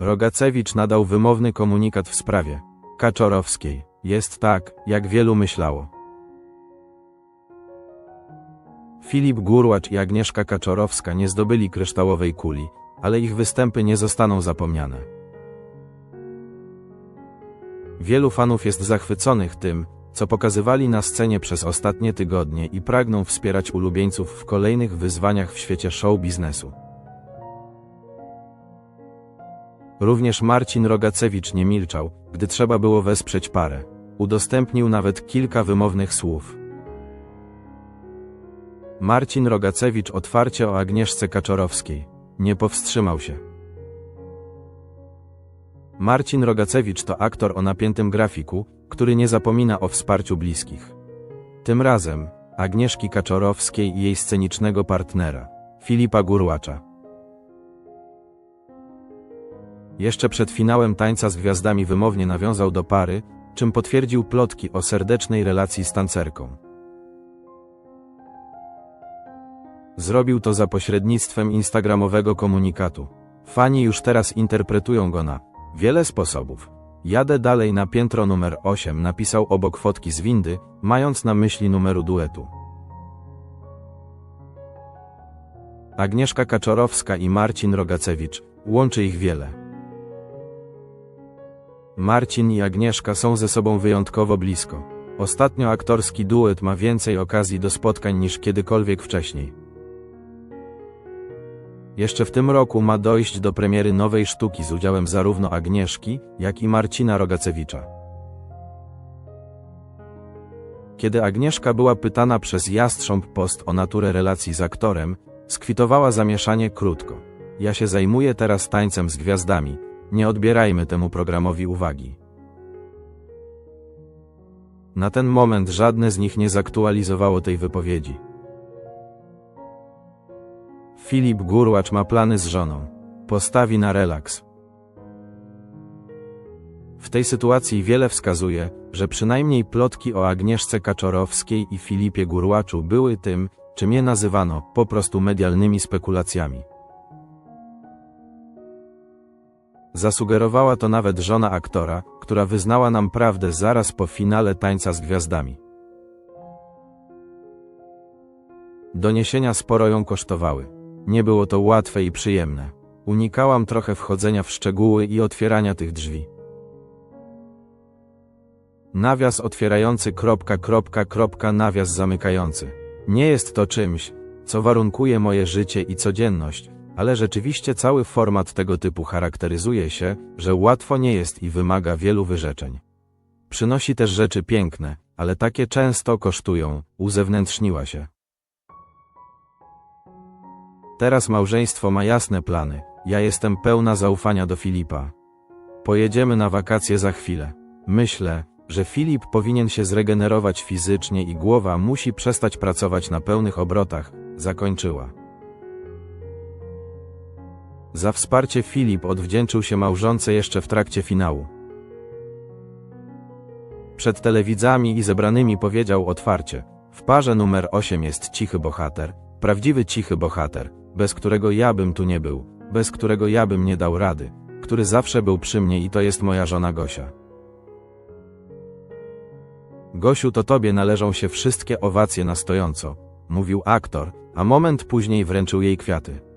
Rogacewicz nadał wymowny komunikat w sprawie Kaczorowskiej. Jest tak, jak wielu myślało. Filip Gurłacz i Agnieszka Kaczorowska nie zdobyli kryształowej kuli, ale ich występy nie zostaną zapomniane. Wielu fanów jest zachwyconych tym, co pokazywali na scenie przez ostatnie tygodnie i pragną wspierać ulubieńców w kolejnych wyzwaniach w świecie show biznesu. Również Marcin Rogacewicz nie milczał, gdy trzeba było wesprzeć parę. Udostępnił nawet kilka wymownych słów. Marcin Rogacewicz otwarcie o Agnieszce Kaczorowskiej. Nie powstrzymał się. Marcin Rogacewicz to aktor o napiętym grafiku, który nie zapomina o wsparciu bliskich. Tym razem Agnieszki Kaczorowskiej i jej scenicznego partnera, Filipa Gurłacza. Jeszcze przed finałem tańca z gwiazdami wymownie nawiązał do pary, czym potwierdził plotki o serdecznej relacji z tancerką. Zrobił to za pośrednictwem instagramowego komunikatu. Fani już teraz interpretują go na wiele sposobów. Jadę dalej na piętro numer 8 napisał obok fotki z windy, mając na myśli numeru duetu. Agnieszka Kaczorowska i Marcin Rogacewicz, łączy ich wiele. Marcin i Agnieszka są ze sobą wyjątkowo blisko. Ostatnio aktorski duet ma więcej okazji do spotkań niż kiedykolwiek wcześniej. Jeszcze w tym roku ma dojść do premiery nowej sztuki z udziałem zarówno Agnieszki, jak i Marcina Rogacewicza. Kiedy Agnieszka była pytana przez Jastrząb Post o naturę relacji z aktorem, skwitowała zamieszanie krótko. Ja się zajmuję teraz tańcem z gwiazdami, nie odbierajmy temu programowi uwagi. Na ten moment żadne z nich nie zaktualizowało tej wypowiedzi. Filip Gurłacz ma plany z żoną. Postawi na relaks. W tej sytuacji wiele wskazuje, że przynajmniej plotki o Agnieszce Kaczorowskiej i Filipie Gurłaczu były tym, czym je nazywano po prostu medialnymi spekulacjami. Zasugerowała to nawet żona aktora, która wyznała nam prawdę zaraz po finale tańca z gwiazdami. Doniesienia sporo ją kosztowały. Nie było to łatwe i przyjemne. Unikałam trochę wchodzenia w szczegóły i otwierania tych drzwi. Nawias otwierający kropka kropka kropka nawias zamykający. Nie jest to czymś, co warunkuje moje życie i codzienność, ale rzeczywiście cały format tego typu charakteryzuje się, że łatwo nie jest i wymaga wielu wyrzeczeń. Przynosi też rzeczy piękne, ale takie często kosztują, uzewnętrzniła się. Teraz małżeństwo ma jasne plany. Ja jestem pełna zaufania do Filipa. Pojedziemy na wakacje za chwilę. Myślę, że Filip powinien się zregenerować fizycznie i głowa musi przestać pracować na pełnych obrotach, zakończyła. Za wsparcie Filip odwdzięczył się małżonce jeszcze w trakcie finału. Przed telewidzami i zebranymi powiedział otwarcie: W parze numer 8 jest cichy bohater, prawdziwy cichy bohater, bez którego ja bym tu nie był, bez którego ja bym nie dał rady, który zawsze był przy mnie i to jest moja żona Gosia. Gosiu, to tobie należą się wszystkie owacje na stojąco, mówił aktor, a moment później wręczył jej kwiaty.